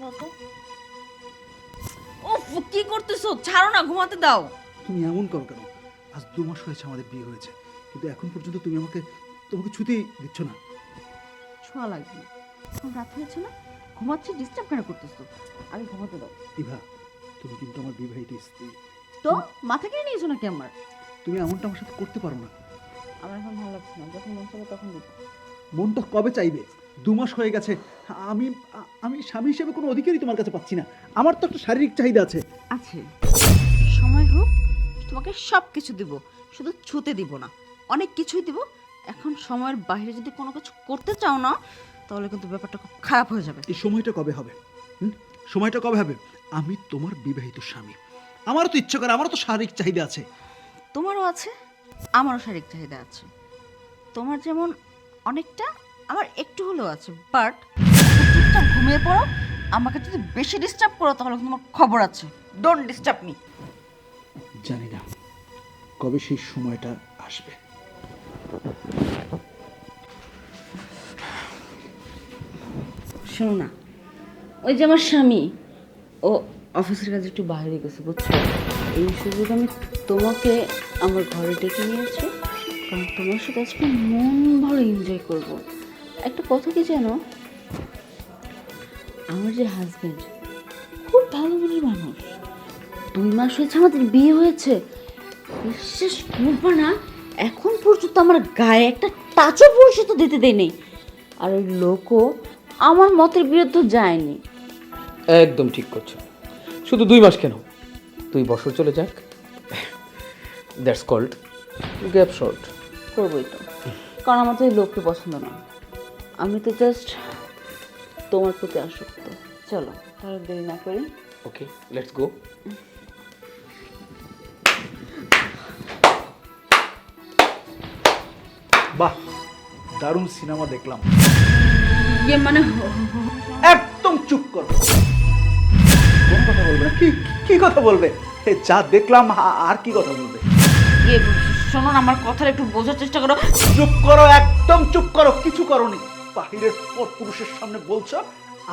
দাও তো। উফ কি করতেছো? ছাড়ো না ঘুমাতে দাও। তুমি এমন করো কেন? আজ দু মাস হয়েছে আমাদের বিয়ে হয়েছে। কিন্তু এখন পর্যন্ত তুমি আমাকে তোমাকে ছুতেই দিচ্ছ না। ছোঁয়া লাগবে না। এখন রাত হয়েছে না? ঘুমাচ্ছি ডিস্টার্ব কেন করতেছো? আমি ঘুমাতে দাও। ইভা তুমি কিন্তু আমার বিবাহিত স্ত্রী। তো? মাথা কেড়ে নিয়েছো নাকি আমার? তুমি এমনটা আমার সাথে করতে পারো না। আমার এখন ভালো লাগছে না। যখন মন তখন দিবো। মনটা কবে চাইবে? দু মাস হয়ে গেছে। আমি আমি স্বামী হিসেবে কোনো অধিকারই তোমার কাছে পাচ্ছি না। আমার তো একটা শারীরিক চাহিদা আছে। আছে। সময় হোক তোমাকে সব কিছু দিব। শুধু ছুতে দিব না। অনেক কিছুই দিব। এখন সময়ের বাইরে যদি কোনো কিছু করতে চাও না তাহলে কিন্তু ব্যাপারটা খুব খারাপ হয়ে যাবে। এই সময়টা কবে হবে? হুম? সময়টা কবে হবে? আমি তোমার বিবাহিত স্বামী। আমারও তো ইচ্ছে করে আমারও তো শারীরিক চাহিদা আছে। তোমারও আছে আমারও শারীরিক চাহিদা আছে। তোমার যেমন অনেকটা আমার একটু হলেও আছে। বাট চুপচাপ ঘুমিয়ে পড়ো আমাকে যদি বেশি ডিস্টার্ব করো তাহলে তোমার খবর আছে। ডোন্ট ডিস্টার্ব মি জানি না কবে সেই সময়টা আসবে। শোনো না ওই যে আমার স্বামী ও অফিসের কাজে একটু বাইরে গেছে বুঝছ? এই সুযোগ আমি তোমাকে আমার ঘরে ডেকে নিয়েছি। কারণ তোমার সাথে আজকে মন ভালো এনজয় করব। একটা কথা কি জানো? আমার যে হাজব্যান্ড খুব ভালো মনের মানুষ। দুই মাস হয়েছে আমাদের বিয়ে হয়েছে। বিশ্বাস করব না, এখন পর্যন্ত আমার গায়ে একটা টাচও পরিচিত দিতে দেয়নি। আর ওই লোকও আমার মতের বিরুদ্ধে যায়নি। একদম ঠিক করছ। শুধু দুই মাস কেন? দুই বছর চলে যাক। That's called gap short. করবোই তো। কারণ আমার তো এই লোককে পছন্দ না। আমি তো জাস্ট তোমার প্রতি আসক্ত। চলো তাহলে দেরি না করি। ওকে লেটস গো বাহ দারুণ সিনেমা দেখলাম। ইয়ে মানে একদম চুপ করো। কোন কথা বলবে না? কি কি কথা বলবে? যা দেখলাম আর কি কথা বলবে? ইয়ে শোনো না আমার কথাটা একটু বোঝার চেষ্টা করো। চুপ করো একদম চুপ করো কিছু করনি। বাহিরের পর পুরুষের সামনে বলছো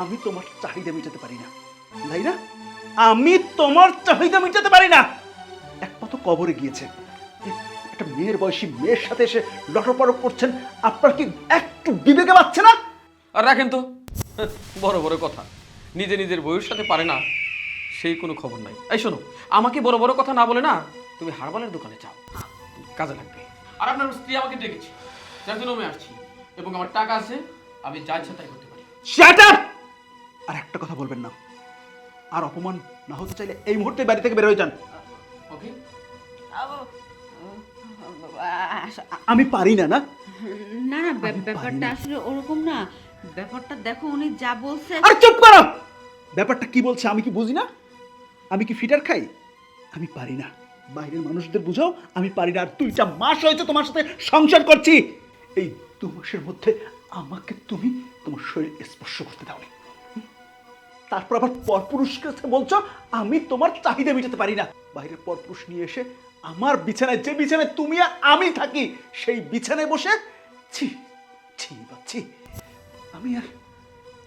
আমি তোমার চাহিদা মেটাতে পারি না। তাই না? আমি তোমার চাহিদা মেটাতে পারি না। এক পা তো কবরে গিয়েছে। একটা মেয়ের বয়সী মেয়ের সাথে এসে লটপট করছেন আপনার কি একটু বিবেকে পাচ্ছে না? আর রাখেন তো। বড় বড় কথা। নিজে নিজের বউয়ের সাথে পারে না সেই কোনো খবর নাই। এই শোনো আমাকে বড় বড় কথা না বলে না তুমি হারবালের দোকানে যাও। কাজে লাগবে। আর আপনার স্ত্রী আমাকে ডেকেছে যার জন্য আমি আসছি। এবং আমার টাকা আছে আমি যা ইচ্ছা তাই করতে পারি। Up! আর একটা কথা বলবেন না। আর অপমান না হতে চাইলে এই মুহূর্তে বাড়ি থেকে বের হয়ে যান। ওকে? আমি পারি না না? না না ব্যাপ- ব্যাপারটা আসলে ওরকম না। ব্যাপারটা দেখো উনি যা বলছে আর চুপ করো! ব্যাপারটা কি বলছে আমি কি বুঝি না? আমি কি ফিটার খাই? আমি পারি না। বাইরের মানুষদের বুঝাও, আমি পারি না। আর দুইটা মাস হয়েছে তোমার সাথে সংসার করছি। এই দু মাসের মধ্যে আমাকে তুমি তোমার শরীর স্পর্শ করতে দাও তারপর আবার পরপুরুষকে বলছো, আমি তোমার চাহিদা মেটাতে পারি না। বাইরের পরপুরুষ নিয়ে এসে আমার বিছানায়, যে বিছানায় তুমি আর আমি থাকি, সেই বিছানায় বসে ছি ছি বাচ্ছি আমি আর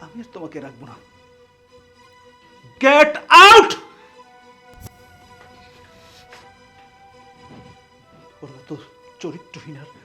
আমি আর তোমাকে রাখব না। গেট আউট ওরা তো চরিত্রহীন আর